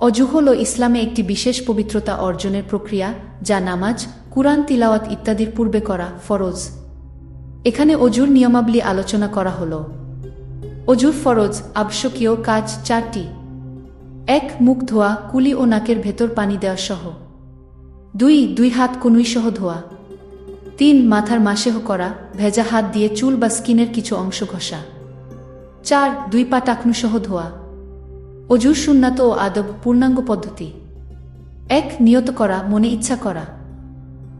অজু হল ইসলামে একটি বিশেষ পবিত্রতা অর্জনের প্রক্রিয়া, যা নামাজ, কুরআন, তিলাওয়াত ইত্যাদির পূর্বে করা ফরজ। এখানে অজুর নিয়মাবলী আলোচনা করা হল। অজুর ফরজ, আবশ্যকীয় কাজ চারটি। এক, মুখ ধোয়া, কুলি ও নাকের ভেতর পানি দেওয়া সহ। দুই দুই হাত কনুই সহ ধোয়া। তিন, মাথার মাসেহ করা, ভেজা হাত দিয়ে চুল বা স্কিনের কিছু অংশ ঘষা। চার, দুই পা টাকনু সহ ধোয়া। অজুর সুন্নাত ও আদব পূর্ণাঙ্গ পদ্ধতি। এক, নিয়ত করা, মনে ইচ্ছা করা।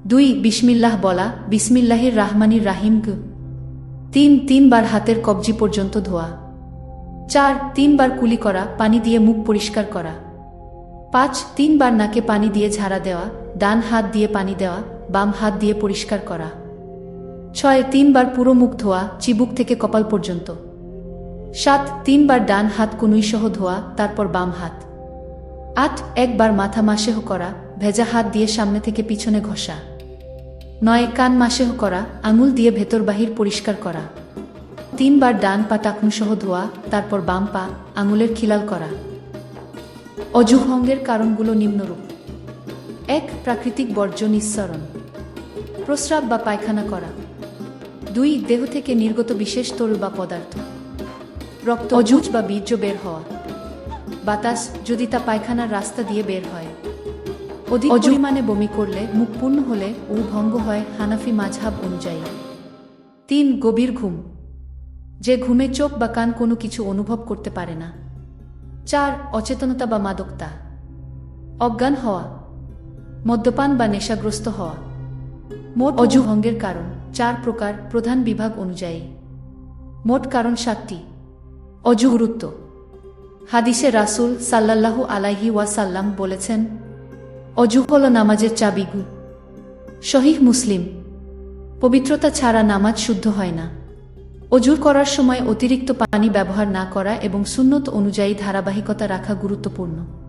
দুই, বিসমিল্লাহ বলা, বিসমিল্লাহির রাহমানির রাহিম তিন, তিনবার হাতের কবজি পর্যন্ত ধোয়া। চার, তিনবার কুলি করা, পানি দিয়ে মুখ পরিষ্কার করা। পাঁচ, তিনবার নাকে পানি দিয়ে ঝাড়া দেওয়া, ডান হাত দিয়ে পানি দেওয়া, বাম হাত দিয়ে পরিষ্কার করা। ছয়, তিনবার পুরো মুখ ধোয়া, চিবুক থেকে কপাল পর্যন্ত। সাত, তিনবার ডান হাত কনুই সহ ধোয়া, তারপর বাম হাত। আট, একবার মাথা মাসেহ করা, ভেজা হাত দিয়ে সামনে থেকে পিছনে ঘষা। নয়, কান মাসেহ করা, আঙুল দিয়ে ভেতর বাহির পরিষ্কার করা। তিনবার ডান পা টাকনু সহ ধোয়া, তারপর বাম পা আঙুলের খিলাল করা। অজুভঙ্গের কারণগুলো নিম্নরূপ। এক, প্রাকৃতিক বর্জ্য নিঃসরণ। প্রস্রাব বা পায়খানা করা। দুই, দেহ থেকে নির্গত বিশেষ তরল বা পদার্থ। রক্ত অজুজ বা বীর্য বের হওয়া। বাতাস যদি তা পায়খানার রাস্তা দিয়ে বের হয়। অধিক পরিমাণে বমি করলে মুখ পূর্ণ হলে ও ভঙ্গ হয় হানাফি মাঝহাব অনুযায়ী। তিন গভীর ঘুম। যে ঘুমে চোখ বা কান কোনো কিছু অনুভব করতে পারে না। চার অচেতনতা বা মাদকতা। অজ্ঞান হওয়া। মদ্যপান বা নেশাগ্রস্ত হওয়া। মোট অজু ভঙ্গের কারণ চার প্রকার প্রধান বিভাগ অনুযায়ী। মোট কারণ সাতটি। অজু গুরুত্ব হাদিসে রাসুল সাল্লাল্লাহু আলাহি ওয়াসাল্লাম বলেছেন অজু হল নামাজের চাবিগু শহীহ মুসলিম, পবিত্রতা ছাড়া নামাজ শুদ্ধ হয় না। অজুর করার সময় অতিরিক্ত পানি ব্যবহার না করা এবং সুন্নত অনুযায়ী ধারাবাহিকতা রাখা গুরুত্বপূর্ণ।